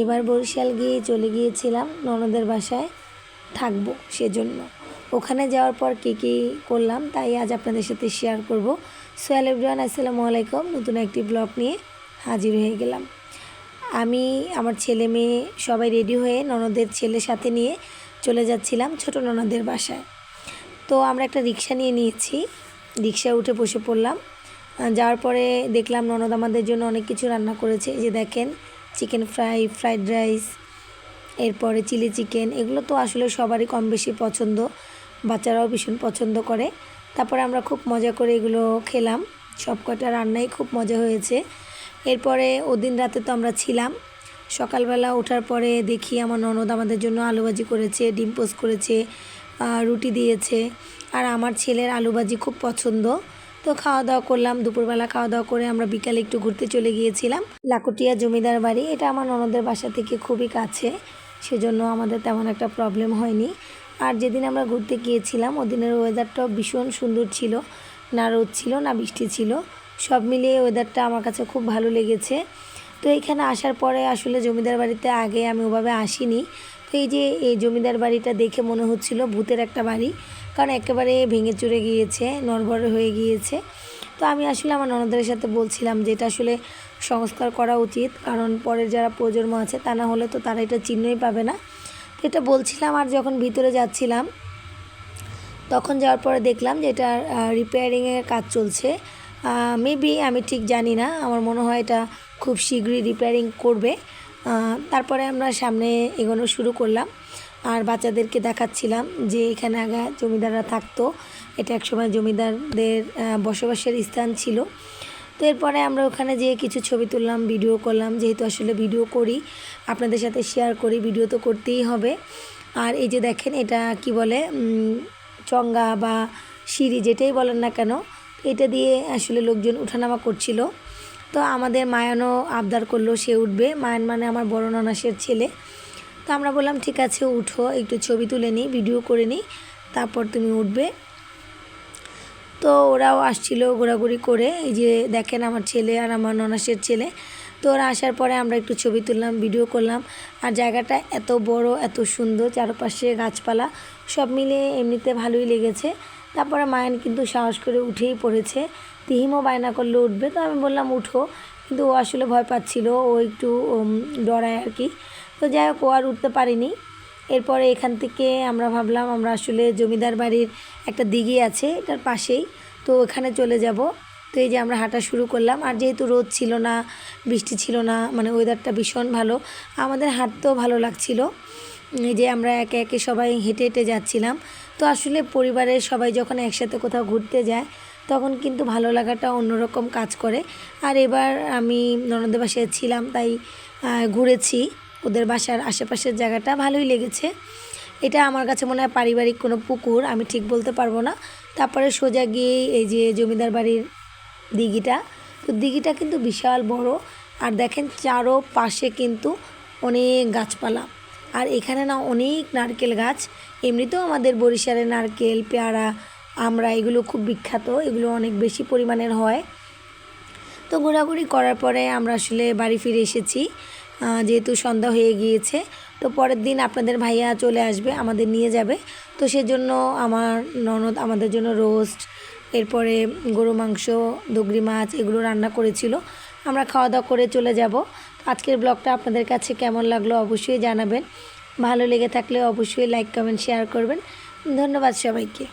এবার বরিশাল গিয়ে চলে গিয়েছিলাম ননদের বাসায় থাকব সেজন্য। ওখানে যাওয়ার পর কী কী করলাম তাই আজ আপনাদের সাথে শেয়ার করব। সোহেল এভরিওয়ান আসসালামু আলাইকুম। নতুন একটি ব্লগ নিয়ে হাজির হয়ে গেলাম। আমি, আমার ছেলে মেয়ে সবাই রেডি হয়ে ননদের ছেলের সাথে নিয়ে চলে যাচ্ছিলাম ছোট ননদের বাসায়। তো আমরা একটা রিক্সা নিয়ে নিয়েছি। রিক্সায় উঠে বসে পড়লাম। যাওয়ার পরে দেখলাম ননদ আমাদের জন্য অনেক কিছু রান্না করেছে। যে দেখেন চিকেন ফ্রাই ফ্রাইড রাইস এরপরে চিলি চিকেন এগুলো তো আসলে সবারই কম বেশি পছন্দ। বাচ্চারাও ভীষণ পছন্দ করে। তারপরে আমরা খুব মজা করে এগুলো খেলাম। সব কটা রান্নাই খুব মজা হয়েছে। এরপরে ওদিন রাতে তো আমরা ছিলাম। সকালবেলা ওঠার পরে দেখি আমার ননদ আমাদের জন্য আলু ভাজি করেছে, ডিম পোস্ট করেছে রুটি দিয়েছে। আর আমার ছেলের আলু ভাজি খুব পছন্দ। তো খাওয়া দাওয়া করলাম। দুপুরবেলা খাওয়া দাওয়া করে আমরা বিকালে একটু ঘুরতে চলে গিয়েছিলাম। লাকুটিয়া জমিদার বাড়ি, এটা আমার ননদের বাসা থেকে খুবই কাছে। সেজন্য আমাদের তেমন একটা প্রবলেম হয়নি। আর যেদিন আমরা ঘুরতে গিয়েছিলাম, ওদিনের ওয়েদারটাও ভীষণ সুন্দর ছিল। না রোদ ছিল, না বৃষ্টি ছিল। সব মিলিয়ে ওয়েদারটা আমার কাছে খুব ভালো লেগেছে। তো এখানে আসার পরে আসলে জমিদার বাড়িতে আগে আমি ওভাবে আসিনি। তো এই যে এই জমিদার বাড়িটা দেখে মনে হচ্ছিল ভূতের একটা বাড়ি। কারণ একেবারে ভেঙে চুরে গিয়েছে, নড়বড়ে হয়ে গিয়েছে। তো আমি আসলে আমার ননদের সাথে বলছিলাম যে এটা আসলে সংস্কার করা উচিত, কারণ পরের যারা প্রজন্ম আছে তা না হলে তো তারা এটা চিহ্নই পাবে না। তো এটা বলছিলাম আর যখন ভিতরে যাচ্ছিলাম, তখন যাওয়ার পরে দেখলাম যে এটা রিপেয়ারিংয়ের কাজ চলছে। মেবি আমি ঠিক জানি না, আমার মনে হয় এটা খুব শীঘ্রই রিপেয়ারিং করবে। তারপরে আমরা সামনে এগোনো শুরু করলাম। আর বাচ্চাদেরকে দেখাচ্ছিলাম যে এখানে আগে জমিদাররা থাকতো। এটা একসময় জমিদারদের বসবাসের স্থান ছিল। তো এরপরে আমরা ওখানে যেয়ে কিছু ছবি তুললাম, ভিডিও করলাম। যেহেতু আসলে ভিডিও করি, আপনাদের সাথে শেয়ার করি, ভিডিও তো করতেই হবে। আর এই যে দেখেন, এটা কি বলে চঙ্গা বা সিঁড়ি যেটাই বলেন না কেন, এটা দিয়ে আসলে লোকজন উঠানামা করছিল। তো আমাদের মায়ানও আবদার করল, সে উঠবে। মায়ান মানে আমার বড় ননাসের ছেলে। তো আমরা বললাম, ঠিক আছে, উঠো, একটু ছবি তুলে নিই, ভিডিও করে নিই, তারপর তুমি উঠবে। তো ওরাও আসছিল ঘোরাঘুরি করে। এই যে দেখেন আমার ছেলে আর আমার ননাসের ছেলে। তো ওরা আসার পরে আমরা একটু ছবি তুললাম, ভিডিও করলাম। আর জায়গাটা এত বড়, এত সুন্দর, চারপাশে গাছপালা, সব মিলে এমনিতে ভালোই লেগেছে। তারপরে মায়ান কিন্তু সাহস করে উঠেই পড়েছে। তিহিমও বায়না করলে উঠবে। তো আমি বললাম, উঠো। কিন্তু ও আসলে ভয় পাচ্ছিল। ও একটু ডরায় আর কি। তো যাই হোক, ও আর উঠতে পারিনি। এরপরে এখান থেকে আমরা ভাবলাম, আমরা আসলে জমিদার বাড়ির একটা দিঘি আছে, এটার পাশেই। তো ওখানে চলে যাব। তো এই যে আমরা হাঁটা শুরু করলাম। আর যেহেতু রোদ ছিল না, বৃষ্টি ছিল না মানে ওয়েদারটা ভীষণ ভালো, আমাদের হাঁটতেও ভালো লাগছিল। এই যে আমরা একে একে সবাই হেঁটে হেঁটে যাচ্ছিলাম। তো আসলে পরিবারের সবাই যখন একসাথে কোথাও ঘুরতে যায়, তখন কিন্তু ভালো লাগাটা অন্যরকম কাজ করে। আর এবার আমি ননদের ছিলাম, তাই ঘুরেছি। ওদের বাসার আশেপাশের জায়গাটা ভালোই লেগেছে। এটা আমার কাছে মনে হয় পারিবারিক কোনো পুকুর, আমি ঠিক বলতে পারব না। তারপরে সোজা গিয়ে এই যে জমিদার বাড়ির দিঘিটা, তো দিঘিটা কিন্তু বিশাল বড়। আর দেখেন চারো পাশে কিন্তু অনেক গাছপালা। আর এখানে না অনেক নারকেল গাছ। এমনিতেও আমাদের বরিশালে নারকেল, পেয়ারা, আমরা এগুলো খুব বিখ্যাত, এগুলো অনেক বেশি পরিমাণের হয়। তো ঘোরাঘুরি করার পরে আমরা আসলে বাড়ি ফিরে এসেছি। যেহেতু সন্ধ্যা হয়ে গিয়েছে, তো পরের দিন আপনাদের ভাইয়া চলে আসবে, আমাদের নিয়ে যাবে। তো সেজন্য আমার ননদ আমাদের জন্য রোস্ট, এরপরে গরু মাংস, দগরি মাছ এগুলো রান্না করেছিল। আমরা খাওয়া দাওয়া করে চলে যাব। আজকের ব্লগটা আপনাদের কাছে কেমন লাগল অবশ্যই জানাবেন। ভালো লেগে থাকলে অবশ্যই লাইক, কমেন্ট, শেয়ার করবেন। ধন্যবাদ সবাইকে।